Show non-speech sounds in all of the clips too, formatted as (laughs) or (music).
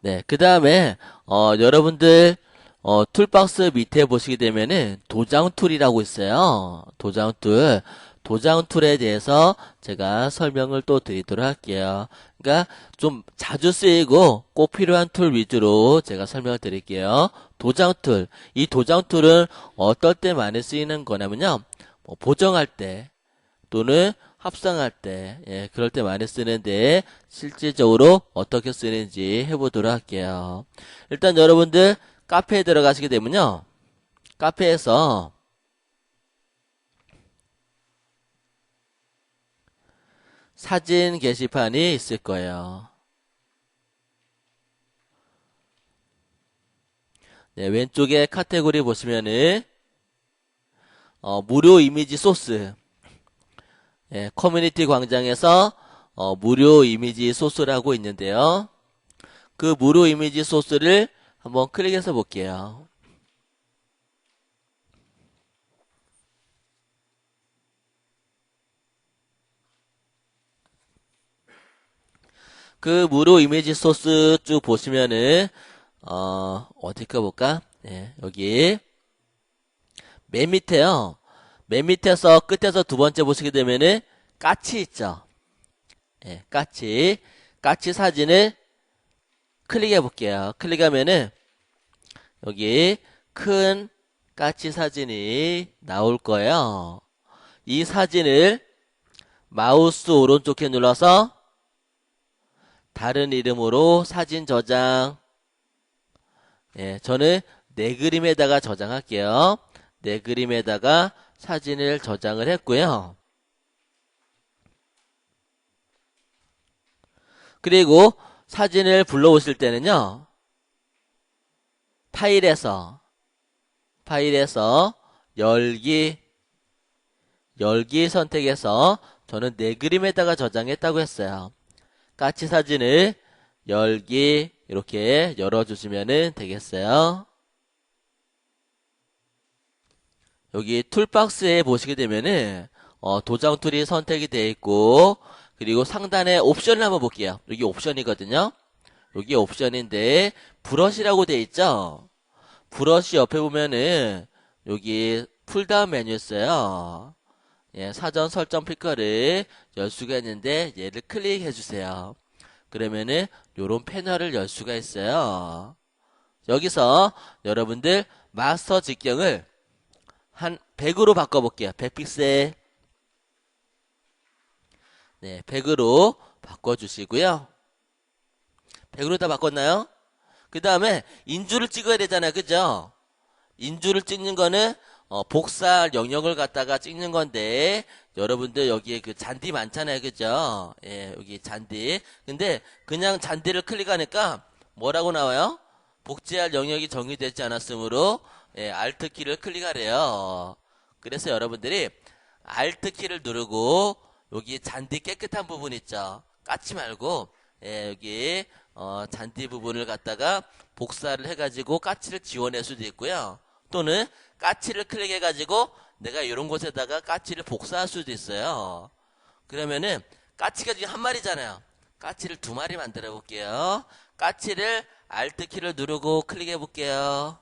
네, 그 다음에, 어, 여러분들, 어, 툴박스 밑에 보시게 되면은 도장 툴이라고 있어요. 도장 툴. 도장 툴에 대해서 제가 설명을 또 드리도록 할게요. 그러니까 좀 자주 쓰이고 꼭 필요한 툴 위주로 제가 설명을 드릴게요. 도장 툴. 이 도장 툴은 어떨 때 많이 쓰이는 거냐면요. 뭐 보정할 때 또는 합성할 때, 예, 그럴 때 많이 쓰는데, 실질적으로 어떻게 쓰는지 해보도록 할게요. 일단 여러분들 카페에 들어가시게 되면요. 카페에서 사진 게시판이 있을 거예요. 네, 왼쪽에 카테고리 보시면은, 어, 무료 이미지 소스. 예, 커뮤니티 광장에서 어, 무료 이미지 소스라고 있는데요. 그 무료 이미지 소스를 한번 클릭해서 볼게요. 그 무료 이미지 소스 쭉 보시면은 어, 어디 가볼까? 예, 여기 맨 밑에요. 맨 밑에서 끝에서 두 번째 보시게 되면은 까치 있죠. 예, 까치. 까치 사진을 클릭해 볼게요. 클릭하면은 여기 큰 까치 사진이 나올 거예요. 이 사진을 마우스 오른쪽에 눌러서 다른 이름으로 사진 저장. 예, 저는 내 그림에다가 저장할게요. 내 그림에다가 사진을 저장을 했고요. 그리고 사진을 불러오실 때는요. 파일에서 파일에서 열기 열기 선택해서 저는 내 그림에다가 저장했다고 했어요. 까치 사진을 열기 이렇게 열어주시면 되겠어요. 여기 툴박스에 보시게 되면은 어, 도장 툴이 선택이 되어 있고 그리고 상단에 옵션을 한번 볼게요. 여기 옵션이거든요. 여기 옵션인데 브러쉬라고 되어 있죠. 브러쉬 옆에 보면은 여기 풀다운 메뉴 있어요. 예, 사전 설정 피커를 열 수가 있는데 얘를 클릭해 주세요. 그러면은 요런 패널을 열 수가 있어요. 여기서 여러분들 마스터 직경을 한 100으로 바꿔볼게요. 100픽셀. 네, 100으로 바꿔주시고요. 100으로 다 바꿨나요? 그 다음에 인주를 찍어야 되잖아요. 그죠? 인주를 찍는 거는 어, 복사 영역을 갖다가 찍는 건데 여러분들 여기에 그 잔디 많잖아요. 그죠? 예, 여기 잔디. 근데 그냥 잔디를 클릭하니까 뭐라고 나와요? 복제할 영역이 정의되지 않았으므로 예, Alt 키를 클릭하래요. 그래서 여러분들이 Alt 키를 누르고 여기 잔디 깨끗한 부분 있죠. 까치 말고 예, 여기 어, 잔디 부분을 갖다가 복사를 해가지고 까치를 지워낼 수도 있고요. 또는 까치를 클릭해가지고 내가 이런 곳에다가 까치를 복사할 수도 있어요. 그러면은 까치가 지금 한 마리잖아요. 까치를 두 마리 만들어 볼게요. 까치를 Alt 키를 누르고 클릭해 볼게요.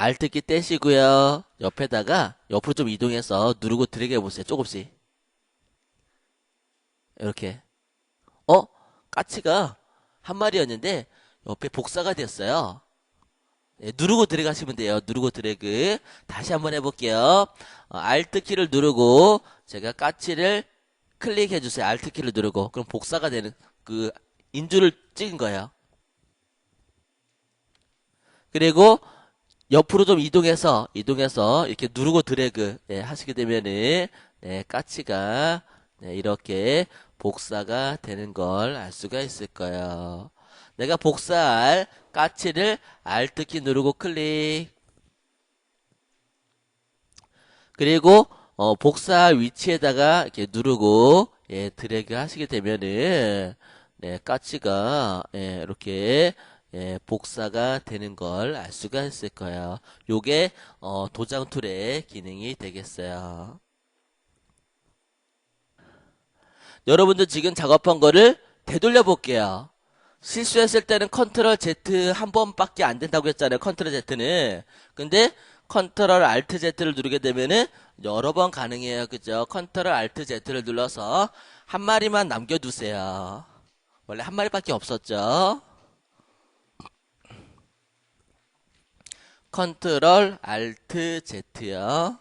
Alt 키 떼시고요. 옆에다가 옆으로 좀 이동해서 누르고 드래그 해보세요. 조금씩. 이렇게. 어? 까치가 한 마리였는데 옆에 복사가 됐어요. 예, 누르고 들어가시면 돼요. 누르고 드래그. 다시 한번 해볼게요. 어, Alt 키를 누르고 제가 까치를 클릭해 주세요. Alt 키를 누르고. 그럼 복사가 되는 그 인주를 찍은 거예요. 그리고 옆으로 좀 이동해서 이동해서 이렇게 누르고 드래그 예, 하시게 되면은 네, 까치가 네, 이렇게 복사가 되는 걸 알 수가 있을 거예요. 내가 복사할 까치를 Alt 키 누르고 클릭. 그리고 어, 복사할 위치에다가 이렇게 누르고 예, 드래그 하시게 되면은 네, 까치가 예, 이렇게 예, 복사가 되는 걸 알 수가 있을 거예요. 요게 어, 도장 툴의 기능이 되겠어요. 여러분들 지금 작업한 거를 되돌려 볼게요. 실수했을 때는 컨트롤 Z 한 번밖에 안 된다고 했잖아요. 컨트롤 Z는. 근데 컨트롤 Alt Z를 누르게 되면은 여러 번 가능해요. 그죠? 컨트롤 Alt Z를 눌러서 한 마리만 남겨두세요. 원래 한 마리밖에 없었죠. 컨트롤 Alt Z요.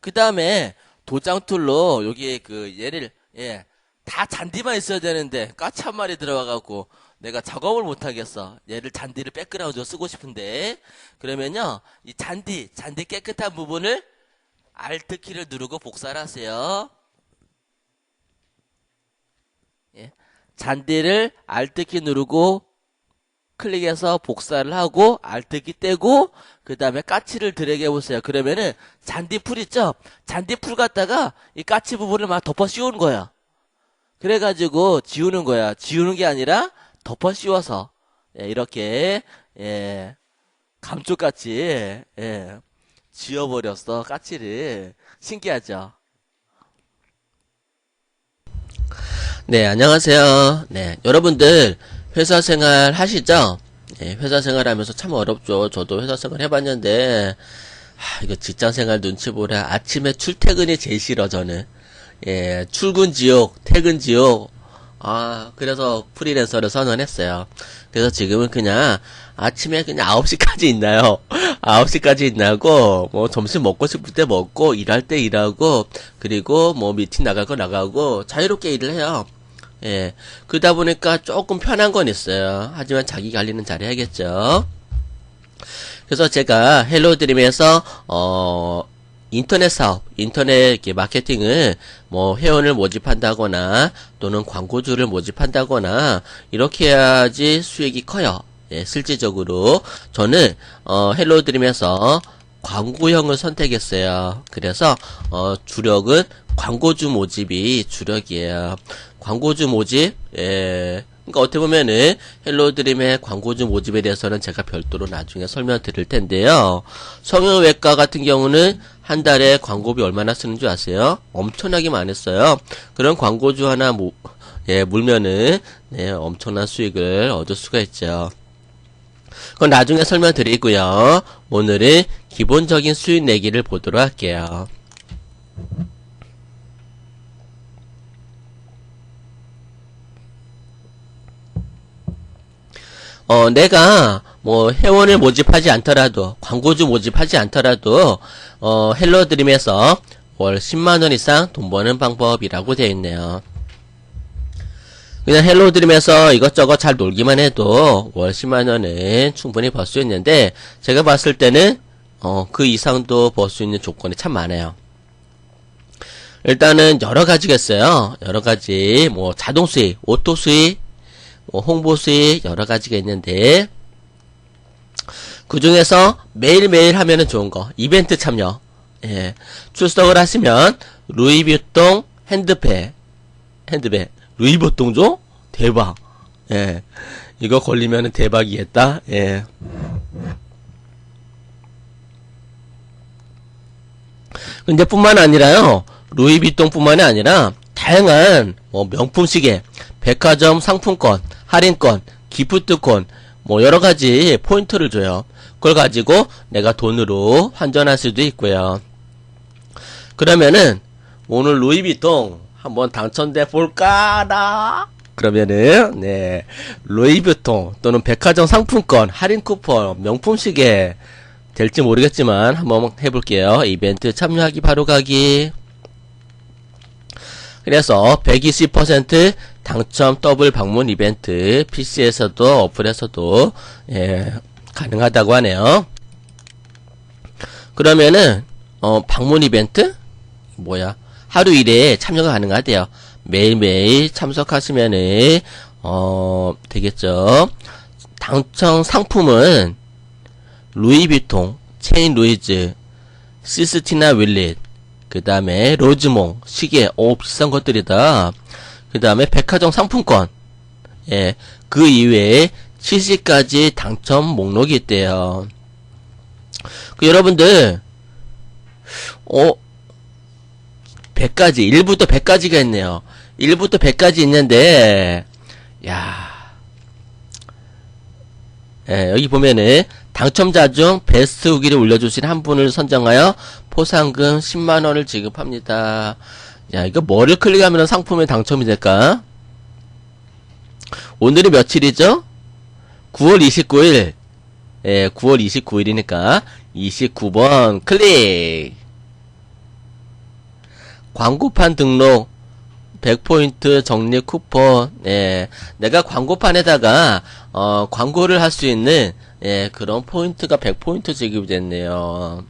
그 다음에 도장 툴로 여기 그 얘를 예. 다 잔디만 있어야 되는데 한 마리 들어와갖고 내가 작업을 못 하겠어. 얘를 잔디를 백그라운드로 쓰고 싶은데 그러면요 이 잔디 잔디 깨끗한 부분을 Alt 키를 누르고 복사를 하세요. 예. 잔디를 Alt 키 누르고 클릭해서 복사를 하고 키 떼고 그 다음에 까치를 드래그 해보세요. 그러면은 잔디 풀 있죠? 잔디 풀 갖다가 이 까치 부분을 막 덮어 씌우는 거야. 그래가지고 지우는 거야. 지우는 게 아니라 덮어 씌워서 예, 이렇게 예, 감쪽같이 예, 지워버렸어 까치를 신기하죠. 네 안녕하세요. 네 여러분들 회사 생활 하시죠? 네, 회사 생활 하면서 참 어렵죠. 저도 회사 생활 해봤는데 하, 이거 직장 생활 눈치 보라. 아침에 출퇴근이 제일 싫어 저는. 예, 출근 지옥, 퇴근 지옥. 아, 그래서 프리랜서를 선언했어요. 그래서 지금은 그냥 아침에 그냥 9시까지 있나요? (laughs) 9시까지 있나고, 뭐 점심 먹고 싶을 때 먹고, 일할 때 일하고, 그리고 뭐 미팅 나갈 거 나가고, 자유롭게 일을 해요. 예. 그러다 보니까 조금 편한 건 있어요. 하지만 자기 관리는 잘 해야겠죠. 그래서 제가 헬로 드림에서, 어, 인터넷 사업, 인터넷 마케팅을 뭐 회원을 모집한다거나 또는 광고주를 모집한다거나 이렇게 해야지 수익이 커요. 예, 실질적으로 저는 어, 헬로 드림에서 광고형을 선택했어요. 그래서 어, 주력은 광고주 모집이 주력이에요. 광고주 모집, 예. 그러니까 어떻게 보면은 헬로드림의 광고주 모집에 대해서는 제가 별도로 나중에 설명드릴 텐데요. 성형외과 같은 경우는 한 달에 광고비 얼마나 쓰는 줄 아세요? 엄청나게 많이 써요. 그런 광고주 하나 모, 예, 물면은 네, 엄청난 수익을 얻을 수가 있죠. 그건 나중에 설명드리고요. 오늘은 기본적인 수익 내기를 보도록 할게요. 어, 내가 뭐 회원을 모집하지 않더라도 광고주 모집하지 않더라도 어, 헬로 드림에서 월 10만 원 이상 돈 버는 방법이라고 되어 있네요. 그냥 헬로 드림에서 이것저것 잘 놀기만 해도 월 10만 원은 충분히 벌 수 있는데 제가 봤을 때는 어, 그 이상도 벌 수 있는 조건이 참 많아요. 일단은 여러 가지가 있어요. 여러 가지 뭐 자동 수익, 오토 수익, 뭐 홍보 수익 여러 가지가 있는데 그 중에서 매일매일 하면은 좋은 거 이벤트 참여 예. 출석을 하시면 루이비통 핸드백 핸드백 루이비통죠 대박 예. 이거 걸리면은 대박이겠다 예. 근데 뿐만 아니라요 루이비통뿐만이 아니라 다양한 뭐 명품 시계 백화점 상품권 할인권 기프트권 뭐 여러 가지 포인트를 줘요. 그걸 가지고 내가 돈으로 환전할 수도 있고요. 그러면은 오늘 루이비통 한번 당첨돼 볼까나? 그러면은 네 루이비통 또는 백화점 상품권 할인 쿠폰 명품 시계 될지 모르겠지만 한번 해볼게요. 이벤트 참여하기 바로 가기. 그래서 120% 당첨 더블 방문 이벤트 PC에서도 어플에서도 예, 가능하다고 하네요. 그러면은 어, 방문 이벤트 뭐야 하루 일에 참여가 가능하대요. 매일매일 참석하시면은 어 되겠죠. 당첨 상품은 루이비통, 체인 루이즈, 시스티나 윌릿, 그 다음에 로즈몽, 시계, 오 비싼 것들이다. 그 다음에 백화점 상품권, 예, 그 이외에 70가지 당첨 목록이 있대요. 그 여러분들, 어, 100가지, 1부터 100가지가 있네요. 1부터 100까지 있는데, 야 예, 여기 보면은, 당첨자 중 베스트 후기를 올려주신 한 분을 선정하여 포상금 10만원을 지급합니다. 야, 이거 뭐를 클릭하면 상품에 당첨이 될까? 오늘이 며칠이죠? 9월 29일. 예, 9월 29일이니까 29번 클릭. 광고판 등록 100포인트 적립 쿠폰. 예. 내가 광고판에다가 어, 광고를 할 수 있는 예, 그런 포인트가 100포인트 지급이 됐네요.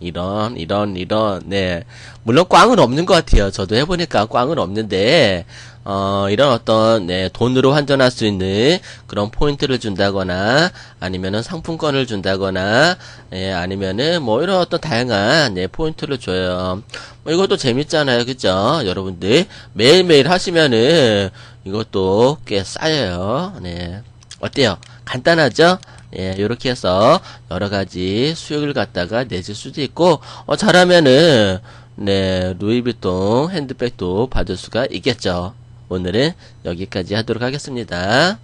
이런, 이런, 이런, 네. 물론 꽝은 없는 것 같아요. 저도 해보니까 꽝은 없는데, 어, 이런 어떤, 네, 돈으로 환전할 수 있는 그런 포인트를 준다거나, 아니면은 상품권을 준다거나, 예, 아니면은 뭐 이런 어떤 다양한, 네, 포인트를 줘요. 뭐 이것도 재밌잖아요. 그죠? 여러분들, 매일매일 하시면은, 이것도 꽤 쌓여요. 네. 어때요? 간단하죠? 예, 요렇게 해서 여러 가지 수익을 갖다가 내줄 수도 있고, 어, 잘하면은, 네, 루이비통 핸드백도 받을 수가 있겠죠. 오늘은 여기까지 하도록 하겠습니다.